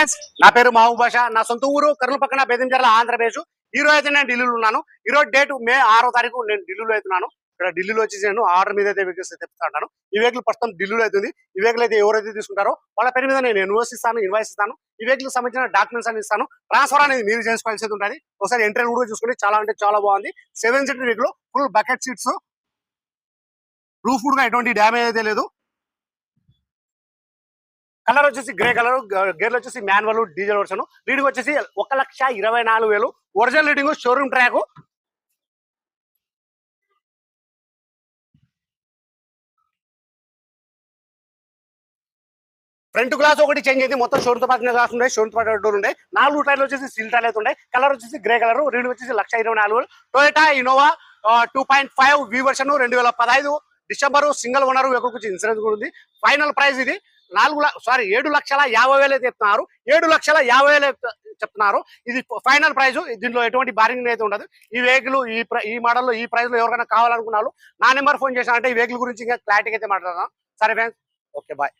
Friends నా పేరు మహబూబాష నా సొంత ఊరు కర్నూలు పక్కన బెదించర్ల ఆంధ్రప్రదేశ్. ఈ రోజు అయితే నేను ఢిల్లీలో ఉన్నాను. ఈ రోజు డేట్ మే ఆరో తారీఖు నేను ఢిల్లీలో అవుతున్నాను. ఇక్కడ ఢిల్లీలో వచ్చేసి నేను ఆర్డర్ మీద అయితే వెహికల్స్ తెప్పిస్తా ఉంటాను ఈ వెహికల్ ప్రస్తుతం ఢిల్లీలో అవుతుంది. ఈ వెహికల్ అయితే ఎవరైతే తీసుకుంటారో వాళ్ళ పేరు మీద నేను ఇన్వాయిస్ ఇస్తాను ఇన్వాయిస్ ఇస్తాను. ఈ వెహికల్ సంబంధించిన డాక్యుమెంట్స్ అని ఇస్తాను. ట్రాన్స్ఫర్ అనేది మీరు చేసుకోవాల్సి ఉంటుంది. ఒకసారి ఎంట్రీ కూడా చూసుకుని చాలా అంటే చాలా బాగుంది. Seven seater vehicle full bucket seats roof కూడా ఎటువంటి డ్యామేజ్ అయితే లేదు. కలర్ వచ్చేసి గ్రే కలర్ గేర్లు వచ్చేసి మాన్యువల్ డీజిల్ వర్షన్. రీడింగ్ వచ్చేసి ఒక లక్ష ఇరవై నాలుగు వేలు. Original reading showroom track front glass ఒకటి చేంజ్ అయింది. మొత్తం షోరూమ్తో పాటు గ్లాస్ ఉండే షోరూమ్తో పాటు డోర్ ఉండే నాలుగు టైర్లు వచ్చేసి సిల్ టైర్లు అయితే ఉండే కలర్ వచ్చేసి గ్రే కలర్ రీడింగ్ వచ్చేసి లక్ష ఇరవై నాలుగు వేలు. Toyota Innova two point five V version రెండు వేల పదహైదు. December single owner vehicle insurance కూడా ఉంది. ఫైనల్ ప్రైస్ ఇది. నాలుగు సారీ ఏడు లక్షల యాభై వేలు అయితే చెప్తున్నారు. ఏడు లక్షల యాభై వేలు చెప్తున్నారు. ఇది ఫైనల్ ప్రైస్ దీంట్లో ఎటువంటి బారింగ్ అయితే ఉండదు. ఈ వెహికల్ ఈ ఈ మోడల్లో ఈ ప్రైస్లో ఎవరికైనా కావాలనుకున్నారు నా నెంబర్ ఫోన్ చేశానంటే ఈ వెహికల్ గురించి ఇంకా క్లారిటీ అయితే మాట్లాడదాం. సరే ఫ్రెండ్స్ ఓకే బాయ్